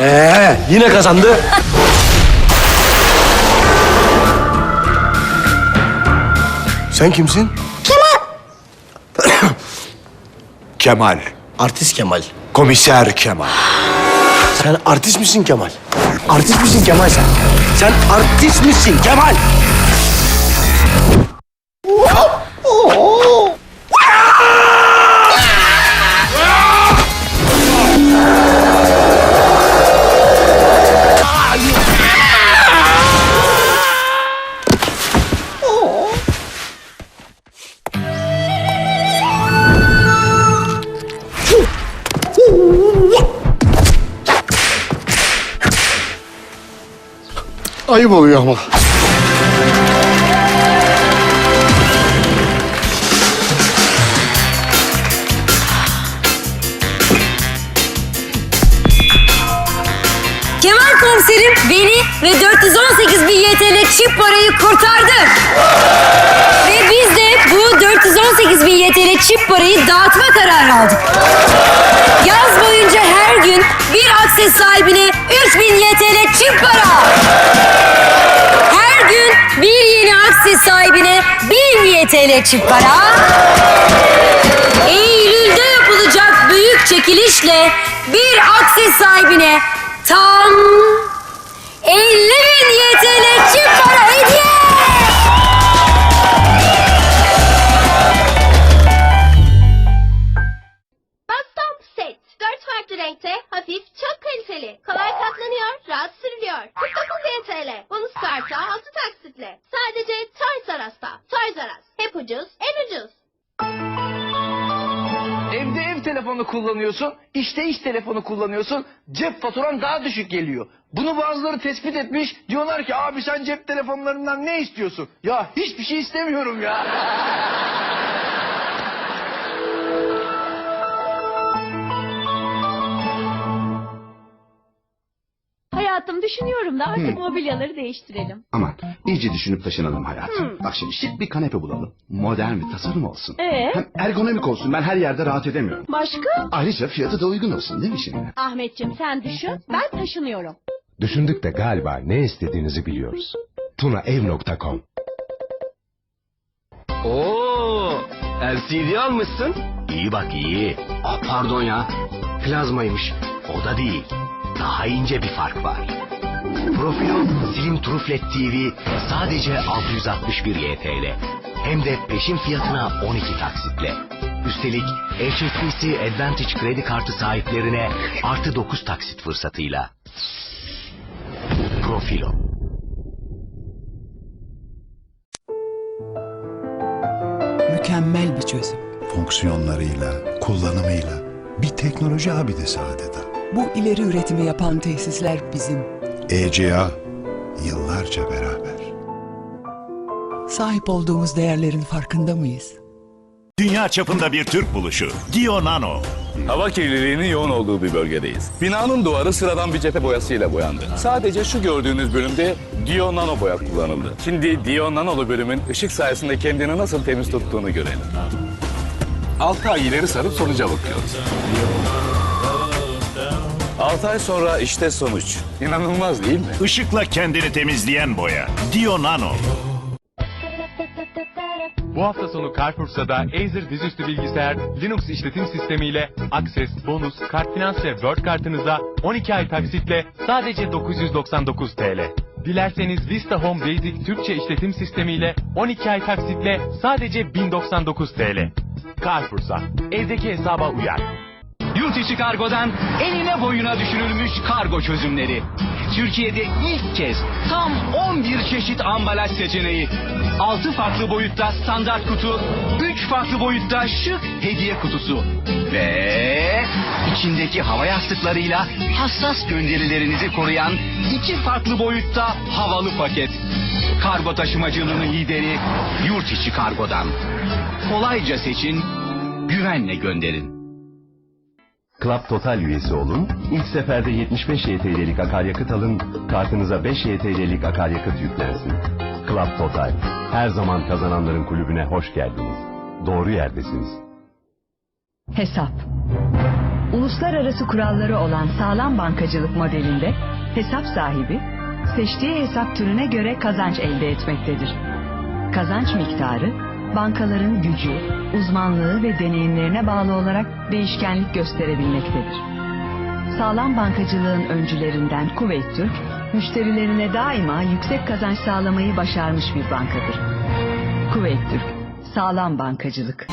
Ee, yine kazandı. Sen kimsin? Kemal. Artist Kemal. Komiser Kemal. Sen artist misin Kemal? Artist misin Kemal sen? Sen artist misin Kemal? Ayıp oluyor ama. Kemal komiserim beni ve 418 bin YTL çip parayı kurtardı. ve biz de bu 418 bin YTL çip parayı dağıtma kararı aldık. Yaz boyunca her gün bir akses sahibine 3000 YTL 1000 YTL çip para. Eylül'de yapılacak büyük çekilişle bir akses sahibine tam 50 bin YTL çip para hediye. Kartı 6 taksitle. Sadece Toys R Us'ta. Toys R Us. Hep ucuz, en ucuz. Evde ev telefonu kullanıyorsun, işte iş telefonu kullanıyorsun, cep faturan daha düşük geliyor. Bunu bazıları tespit etmiş, diyorlar ki abi sen cep telefonlarından ne istiyorsun? Ya hiçbir şey istemiyorum ya. Hayatım düşünüyorum da artık mobilyaları değiştirelim. Aman iyice düşünüp taşınalım hayatım. Bak şimdi şık bir kanepe bulalım. Modern bir tasarım olsun. Ee? Hem ergonomik olsun ben her yerde rahat edemiyorum. Başka? Ayrıca fiyatı da uygun olsun değil mi şimdi? Ahmetciğim sen düşün, ben taşınıyorum. Düşündük de galiba ne istediğinizi biliyoruz. tunaev.com Oo, LCD almışsın. İyi bak iyi. Aa, pardon ya. Plazmaymış. O da değil. Daha ince bir fark var. Profilo Slim Truflet TV sadece 661 YTL. Hem de peşin fiyatına 12 taksitle. Üstelik HSBC Advantage kredi kartı sahiplerine artı 9 taksit fırsatıyla. Profilo. Mükemmel bir çözüm. Fonksiyonlarıyla, kullanımıyla bir teknoloji abidesi adeta. Bu ileri üretimi yapan tesisler bizim. ECA yıllarca beraber. Sahip olduğumuz değerlerin farkında mıyız? Dünya çapında bir Türk buluşu. Dio Nano. Hava kirliliğinin yoğun olduğu bir bölgedeyiz. Binanın duvarı sıradan bir cephe boyasıyla boyandı. Sadece şu gördüğünüz bölümde Dio Nano boya kullanıldı. Şimdi Dio Nano'lu bölümün ışık sayesinde kendini nasıl temiz tuttuğunu görelim. 6 ay ileri sarıp sonuca bakıyoruz. 6 ay sonra işte sonuç. İnanılmaz değil mi? Işıkla kendini temizleyen boya. Dio Nano. Bu hafta sonu Carrefour'da Acer dizüstü bilgisayar Linux işletim sistemiyle Access, Bonus, Kart Finans ve Word kartınıza 12 ay taksitle sadece 999 TL. Dilerseniz Vista Home Basic Türkçe işletim sistemiyle 12 ay taksitle sadece 1099 TL. Carrefour'sa evdeki hesaba uyar. Yurt içi kargodan enine boyuna düşünülmüş kargo çözümleri. Türkiye'de ilk kez tam 11 çeşit ambalaj seçeneği. 6 farklı boyutta standart kutu, 3 farklı boyutta şık hediye kutusu. Ve içindeki hava yastıklarıyla hassas gönderilerinizi koruyan iki farklı boyutta havalı paket. Kargo taşımacılığının lideri Yurt içi kargodan. Kolayca seçin, güvenle gönderin. Club Total üyesi olun, ilk seferde 75 YTL'lik akaryakıt alın, kartınıza 5 YTL'lik akaryakıt yüklensin. Club Total, her zaman kazananların kulübüne hoş geldiniz. Doğru yerdesiniz. Hesap. Uluslararası kuralları olan sağlam bankacılık modelinde hesap sahibi seçtiği hesap türüne göre kazanç elde etmektedir. Kazanç miktarı bankaların gücü, uzmanlığı ve deneyimlerine bağlı olarak değişkenlik gösterebilmektedir. Sağlam bankacılığın öncülerinden Kuveyt Türk, müşterilerine daima yüksek kazanç sağlamayı başarmış bir bankadır. Kuveyt Türk, sağlam bankacılık.